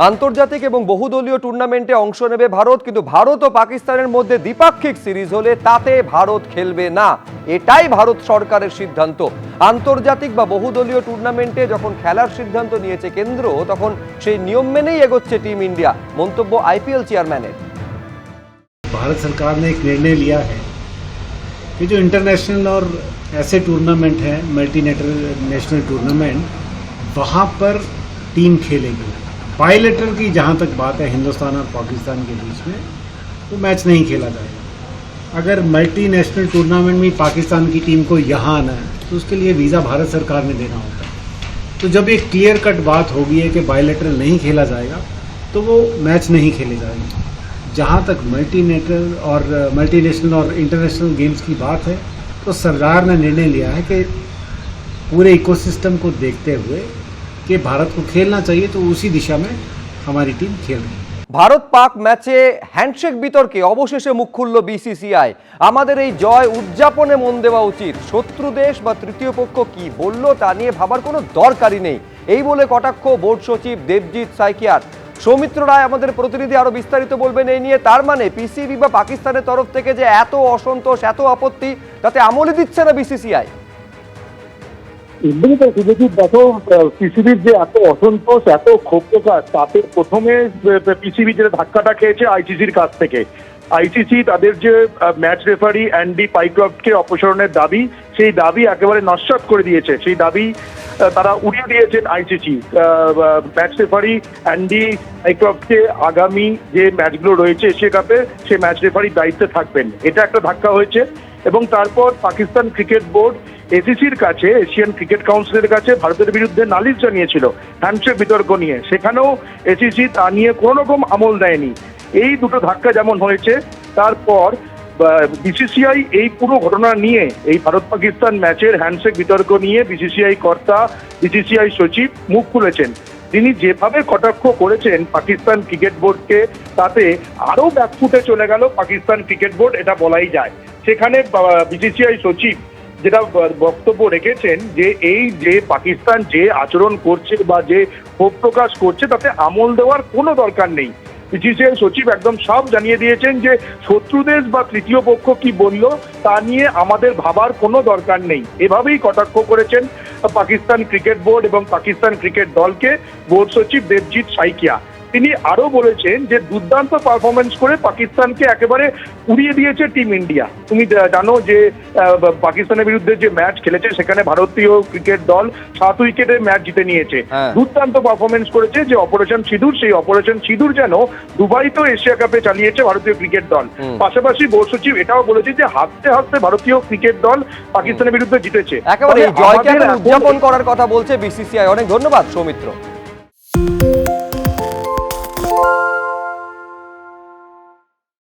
আন্তর্জাতিক এবং বহুদলীয় টুর্নামেন্টে অংশ নেবে ভারত কিন্তু ভারত ও পাকিস্তানের মধ্যে দ্বিপাক্ষিক সিরিজ হলে তাতে ভারত খেলবে না এটাই ভারত সরকারের সিদ্ধান্ত আন্তর্জাতিক বা বহুদলীয় টুর্নামেন্টে যখন খেলার সিদ্ধান্ত নিয়েছে কেন্দ্র তখন সেই নিয়ম মেনেই এগোচ্ছে টিম ইন্ডিয়া মন্তব্য আইপিএল চেয়ারম্যানের भारत सरकार ने एक निर्णय लिया है कि जो इंटरनेशनल और ऐसे टूर्नामेंट हैं मल्टी नेशनल टूर्नामेंट वहाँ पर टीम खेलेगी बायलेटरल की जहाँ तक बात है हिंदुस्तान और पाकिस्तान के बीच में, वो मैच नहीं खेला जाएगा। अगर मल्टी नेशनल टूर्नामेंट में पाकिस्तान की टीम को यहाँ आना है तो उसके लिए वीज़ा भारत सरकार ने देना होता है। तो जब एक क्लियर कट बात होगी है कि बायलेटरल नहीं खेला जाएगा तो वो मैच नहीं खेले जाएँगे। जहाँ तक मल्टी नेशनल और मल्टी नेशनल और इंटरनेशनल गेम्स की बात है तो सरकार ने निर्णय लिया है कि पूरे इकोसिस्टम को देखते हुए कि भारत को खेलना चाहिए तो उसी दिशा में हमारी टीम खेल रही है ভারত পাক ম্যাচে হ্যান্ডশেক বিতর্কে অবশেষে মুখ খুলল বিসিসিআই আমাদের এই জয় উদযাপনে মন দেওয়া উচিত শত্রু দেশ বা তৃতীয় পক্ষ কি বলল তা নিয়ে ভাবার কোনো দরকারই নেই এই বলে কটাক্ষ বোর্ড সচিব দেবজিৎ সাইকিয়ার সৌমিত্র রায় আমাদের প্রতিনিধি আরো বিস্তারিত বলবেন এই নিয়ে তার মানে পিসিবি বা পাকিস্তানের তরফ থেকে যে এত অসন্তোষ এত আপত্তি তাতে আমলে দিচ্ছে না বিসিসিআই এমনি তো দেখো পিসিবির যে এত অসন্তোষ, এত ক্ষোভ প্রকাশ, তাতে প্রথমে পিসিবি যে ধাক্কাটা খেয়েছে আইসিসির কাছ থেকে। আইসিসি তাদের যে ম্যাচ রেফারি অ্যান্ডি পাইক্রফটকে অপসারণের দাবি, সেই দাবি একেবারে নস্বাত করে দিয়েছে। সেই দাবি তারা উড়িয়ে দিয়েছেন আইসিসি। ম্যাচ রেফারি অ্যান্ডি পাইক্রফটকে আগামী যে ম্যাচগুলো রয়েছে এশিয়া কাপে, সেই ম্যাচ রেফারির দায়িত্বে থাকবেন। এটা একটা ধাক্কা হয়েছে। এবং তারপর পাকিস্তান ক্রিকেট বোর্ড এসিসির কাছে, এশিয়ান ক্রিকেট কাউন্সিলের কাছে ভারতের বিরুদ্ধে নালিশ জানিয়েছিল হ্যান্ডশেক বিতর্ক নিয়ে। সেখানেও এসিসি তা নিয়ে কোনো রকম আমল দেয়নি। এই দুটো ধাক্কা যেমন হয়েছে, তারপর বিসিসিআই এই পুরো ঘটনা নিয়ে, এই ভারত পাকিস্তান ম্যাচের হ্যান্ডশেক বিতর্ক নিয়ে বিসিসিআই কর্তা, বিসিসিআই সচিব মুখ খুলেছেন। তিনি যেভাবে কটাক্ষ করেছেন পাকিস্তান ক্রিকেট বোর্ডকে, তাতে আরও ব্যাকফুটে চলে গেল পাকিস্তান ক্রিকেট বোর্ড, এটা বলাই যায়। সেখানে বিসিসিআই সচিব যেটা বক্তব্য রেখেছেন যে এই যে পাকিস্তান যে আচরণ করছে বা যে ক্ষোভ প্রকাশ করছে, তাতে আমল দেওয়ার কোনো দরকার নেই। বিসিসিআই সচিব একদম সব জানিয়ে দিয়েছেন যে শত্রু দেশ বা তৃতীয় পক্ষ কি বলল, তা নিয়ে আমাদের ভাবার কোনো দরকার নেই। এভাবেই কটাক্ষ করেছেন পাকিস্তান ক্রিকেট বোর্ড এবং পাকিস্তান ক্রিকেট দলকে। বোর্ড সচিব দেবজিৎ সাইকিয়া। তিনি আরও বলেছেন যে দুর্দান্ত পারফরমেন্স করে পাকিস্তানকে একেবারে উড়িয়ে দিয়েছে টিম ইন্ডিয়া তুমি জানো যে পাকিস্তানের বিরুদ্ধে যে ম্যাচ খেলেছে সেখানে ভারতীয় ক্রিকেট দল সাত উইকেটে ম্যাচ জিতে নিয়েছে। হ্যাঁ। দুর্দান্ত পারফরমেন্স করেছে যে অপারেশন সিঁদুর সেই অপারেশন সিঁদুর যেন দুবাইতেও এশিয়া কাপে চালিয়েছে ভারতীয় ক্রিকেট দল। পাশাপাশি বোর্ড সচিব এটাও বলেছে যে হাসতে হাসতে ভারতীয় ক্রিকেট দল পাকিস্তানের বিরুদ্ধে জিতেছে। একেবারে জয়কে উদযাপন করার কথা বলছে বিসিসিআই অনেক ধন্যবাদ সৌমিত্র।